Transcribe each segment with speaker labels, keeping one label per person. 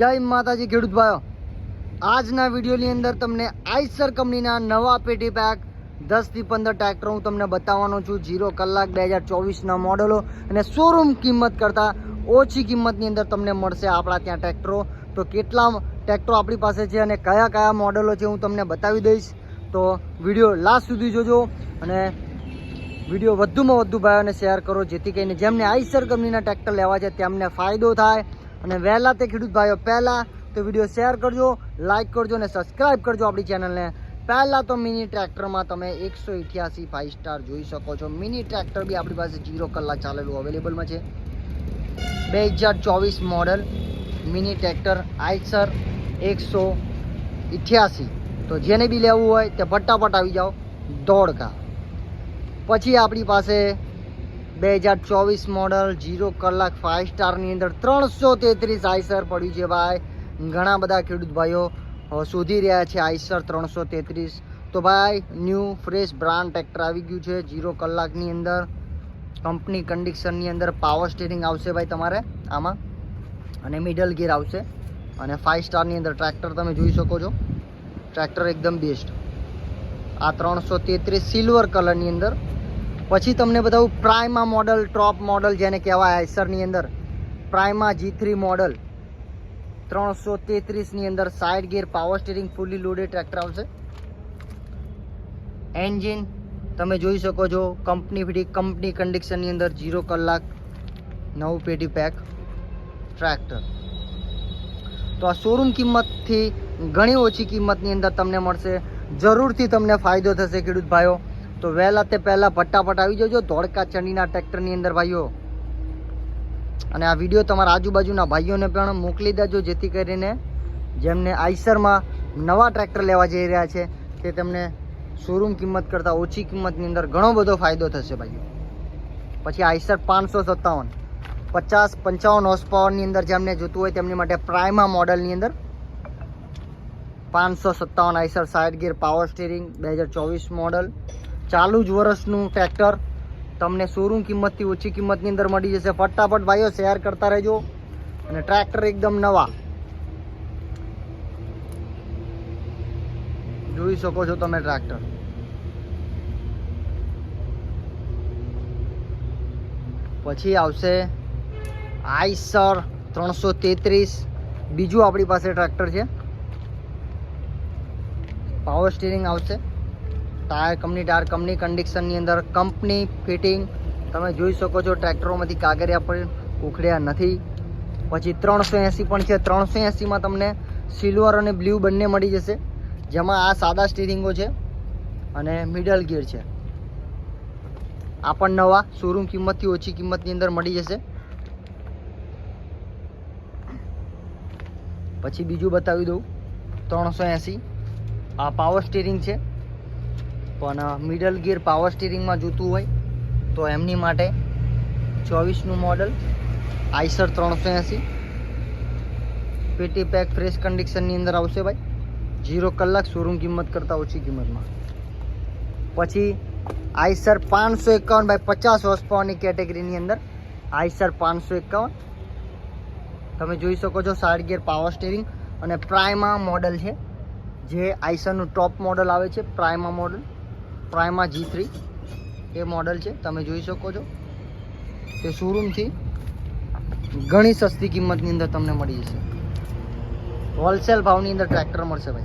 Speaker 1: જય માતાજી ખેડૂત ભાઈઓ. આજના વિડીયોની અંદર તમને આઈસર કંપનીના નવા પેટી પેક દસથી પંદર ટ્રેક્ટર હું તમને બતાવવાનો છું. જીરો કલાક બે હજાર ચોવીસના મોડલો અને શોરૂમ કિંમત કરતાં ઓછી કિંમતની અંદર તમને મળશે આપણા ત્યાં ટ્રેક્ટરો. તો કેટલા ટ્રેક્ટરો આપણી પાસે છે અને કયા કયા મોડલો છે હું તમને બતાવી દઈશ. તો વીડિયો લાસ્ટ સુધી જોજો અને વીડિયો વધુમાં વધુ ભાઈઓને શેર કરો. જેથી કરીને જેમને આઈસર કંપનીના ટ્રેક્ટર લેવા છે તેમને ફાયદો થાય. અને વહેલા તે ખેડૂત ભાઈઓ, પહેલાં તો વીડિયો શેર કરજો લાઇક કરજો અને સબસ્ક્રાઈબ કરજો આપણી ચેનલને પહેલાં તો મિની ટ્રેક્ટરમાં તમે એકસો ઇઠ્યાસી ફાઇવ સ્ટાર જોઈ શકો છો. મિની ટ્રેક્ટર બી આપણી પાસે જીરો કલાક ચાલેલું અવેલેબલમાં છે. બે હજાર ચોવીસ મોડલ મિની ટ્રેક્ટર આઈસર એકસો ઇઠ્યાસી. તો જેને બી લેવું હોય તે ફટાફટ આવી જાઓ, દોડકા. પછી આપણી પાસે બે હજાર ચોવીસ મોડલ જીરો કલાક ફાઇવ સ્ટારની અંદર ત્રણસો તેત્રીસ આઈસર પડ્યું છે ભાઈ. ઘણા બધા ખેડૂત ભાઈઓ શોધી રહ્યા છે આઈસર ત્રણસો તેત્રીસ. તો ભાઈ ન્યૂ ફ્રેશ બ્રાન્ડ ટ્રેક્ટર આવી ગયું છે જીરો કલાકની અંદર. કંપની કન્ડિશનની અંદર પાવર સ્ટેરિંગ આવશે ભાઈ તમારે આમાં. અને મિડલ ગિયર આવશે. અને ફાઇવ સ્ટારની અંદર ટ્રેક્ટર તમે જોઈ શકો છો. ટ્રેક્ટર એકદમ બેસ્ટ આ ત્રણસો તેત્રીસ સિલ્વર કલરની અંદર પછી તમને બતાવું પ્રાઇમા મોડલ, ટોપ મોડલ જેને કહેવાય આઈસરની અંદર. Prima G three model. ત્રણસો તેત્રીસની અંદર side gear power steering fully loaded tractor આવશે. એન્જિન તમે જોઈ શકો છો કંપની ફીટી કંપની કન્ડિશનની અંદર જીરો કલાક, નવું પેટી પેક ટ્રેક્ટર તો આ શોરૂમ કિંમતથી ઘણી ઓછી કિંમતની અંદર તમને મળશે. જરૂરથી તમને ફાયદો થશે ખેડૂત ભાઈઓ. તો વહેલા તે પહેલાં ફટાફટ આવી જજો ધોળકા ચંડીના ટ્રેક્ટરની અંદર ભાઈઓ. અને આ વીડિયો તમારા આજુબાજુના ભાઈઓને પણ મોકલી દેજો, જેથી કરીને જેમને આઈસરમાં નવા ટ્રેક્ટર લેવા જઈ રહ્યા છે, તે તેમને શોરૂમ કિંમત કરતાં ઓછી કિંમતની અંદર ઘણો બધો ફાયદો થશે ભાઈઓ. પછી આઈસર પાંચસો સત્તાવન, પચાસ પંચાવન હોર્સ અંદર જેમને જોતું હોય તેમની માટે પ્રાઇમા મોડલની અંદર પાંચસો સત્તાવન Eicher side gear power steering બે હજાર ચોવીસ મોડલ ચાલુ જ વર્ષનું ટ્રેક્ટર તમને શોરૂમ કિંમતથી ઓછી કિંમતની અંદર મળી જશે. ફટાફટ ભાઈઓ શેર કરતા રહેજો. અને ટ્રેક્ટર એકદમ નવા. જોઈ શકો છો તમે ટ્રેક્ટર પછી આવશે આઈસર ત્રણસો તેત્રીસ. બીજું આપણી પાસે ટ્રેક્ટર છે. પાવર સ્ટીરિંગ આવશે. ટાયર કંપની ટાયર કંપની કન્ડિશનની અંદર કંપની ફિટિંગ તમે જોઈ શકો છો ટ્રેક્ટરોમાંથી કાગળિયા પણ ઉખડ્યા નથી. પછી ત્રણસો એંસી પણ છે. ત્રણસો એંસીમાં તમને સિલ્વર અને બ્લુ બંને મળી જશે. જેમાં આ સાદા સ્ટીરિંગો છે અને મિડલ ગિયર છે. આ પણ નવા. શોરૂમ કિંમતથી ઓછી કિંમતની અંદર મળી જશે. પછી બીજું બતાવી દઉં. ત્રણસો એંસી. આ પાવર સ્ટીરિંગ છે. પણ મિડલ ગિયર પાવર સ્ટીરિંગમાં જોતું હોય, તો એમની માટે ચોવીસનું મોડલ આઈસર ત્રણસો એંસી. પેટી પેક ફ્રેશ કન્ડિશનની અંદર આવશે ભાઈ. જીરો કલાક શોરૂમ કિંમત કરતાં ઓછી કિંમતમાં. પછી આઈસર પાંચસો એકાવન બાય પચાસ હોર્સ કેટેગરીની અંદર આઈસર પાંચસો એકાવન. તમે જોઈ શકો છો સાઇડ ગિયર પાવર સ્ટીરિંગ અને પ્રાઇમા મોડલ છે. જે આઈસરનું ટોપ મોડલ આવે છે Prima model Prima G three એ મોડલ છે. તમે જોઈ શકો છો. તે શોરૂમથી ઘણી સસ્તી કિંમતની અંદર તમને મળી જશે. હોલસેલ ભાવની અંદર ટ્રેક્ટર મળશે ભાઈ.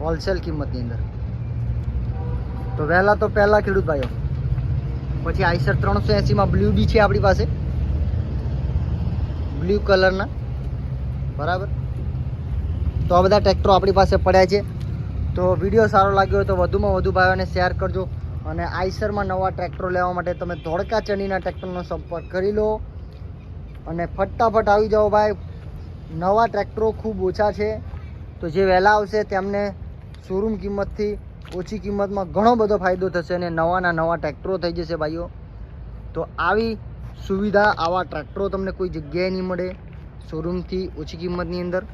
Speaker 1: હોલસેલ કિંમતની અંદર. તો વહેલા તો પહેલાં ખેડૂત ભાઈઓ. પછી આઈસર ત્રણસો એંસીમાં બ્લુ બી છે આપણી પાસે. બ્લુ કલરના બરાબર? તો આ બધા ટ્રેક્ટરો આપણી પાસે પડ્યા છે. તો વીડિયો સારો લાગ્યો તો વધુમાં વધુ ભાઈઓને શેર કરજો અને આઈસરમાં નવા ટ્રેક્ટરો લેવા માટે તમે ધોળકા ચણીના ટ્રેક્ટરનો સંપર્ક કરી લો. અને ફટાફટ આવી જાઓ ભાઈ. નવા ટ્રેક્ટરો ખૂબ ઓછા છે. તો જે વહેલા આવશે તેમને શોરૂમ કિંમતથી ઓછી કિંમતમાં ઘણો બધો ફાયદો થશે અને નવાના નવા ટ્રેક્ટરો થઈ જશે ભાઈઓ. તો આવી સુવિધા આવા ટ્રેક્ટરો તમને કોઈ જગ્યાએ નહીં મળે. શોરૂમથી ઓછી કિંમતની અંદર.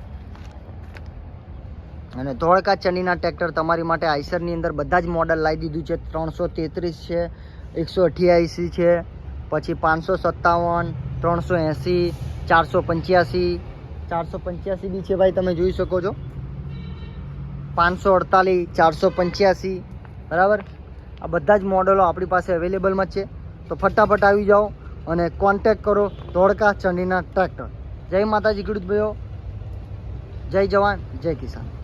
Speaker 1: અને ધોળકા ચંડીના ટ્રેક્ટર તમારી માટે આઈસરની અંદર બધા જ મોડલ લાવી દીધું છે. ત્રણસો તેત્રીસ છે, એકસો અઠ્યાસી છે, પછી પાંચસો સત્તાવન, ત્રણસો એંસી, ચારસો પંચ્યાસી. ચારસો પંચ્યાસી બી છે ભાઈ, તમે જોઈ શકો છો. પાંચસો અડતાલીસ, ચારસો પંચ્યાસી. બરાબર? આ બધા જ મોડલો આપણી પાસે અવેલેબલમાં છે. તો ફટાફટ આવી જાઓ અને કોન્ટેક કરો ધોળકા ચંડીના ટ્રેક્ટર જય માતાજી, ખેડૂત ભાઈઓ. જય જવાન, જય કિસાન.